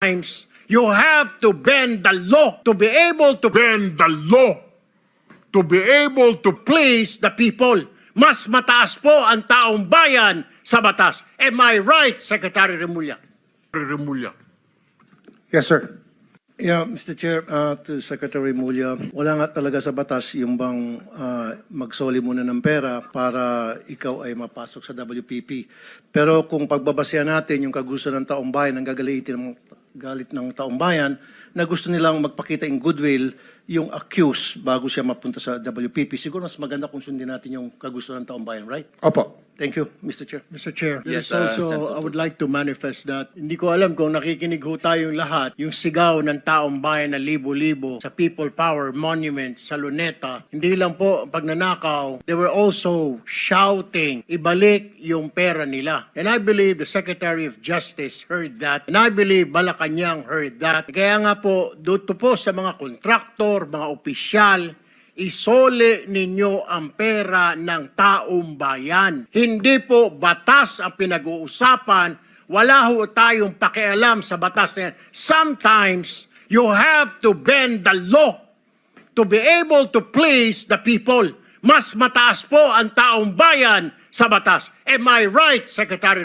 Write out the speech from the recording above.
times you have to bend the law to be able to bend the law to be able to please the people. Mas mataas po ang taong bayan sa batas. Am I right, Secretary Remulla? Remulla. Yes, sir. Yeah, Mr. Chair, uh, to Secretary Mulya, wala nga talaga sa batas yung bang uh, magsoli muna ng pera para ikaw ay mapasok sa WPP. Pero kung pagbabasehan natin yung kagusto ng taong bayan, ang gagalitin ng galit ng taong bayan, na gusto nilang magpakita in goodwill yung accused bago siya mapunta sa WPP. Siguro mas maganda kung sundin natin yung kagusto ng taong bayan, right? Opo. Thank you, Mr. Chair. Mr. Chair, there Yes, is uh, also, Senator I would like to manifest that hindi ko alam kung nakikinig ho tayong lahat, yung sigaw ng taong bayan na libo-libo sa People Power Monument sa Luneta, hindi lang po ang pagnanakaw, they were also shouting, ibalik yung pera nila. And I believe the Secretary of Justice heard that. And I believe Malacanang heard that. Kaya nga po, dito po sa mga kontraktor, mga opisyal, isole ninyo ang pera ng taong bayan. Hindi po batas ang pinag-uusapan. Wala ho tayong pakialam sa batas na. Sometimes, you have to bend the law to be able to please the people. Mas mataas po ang taong bayan sa batas. Am I right, Secretary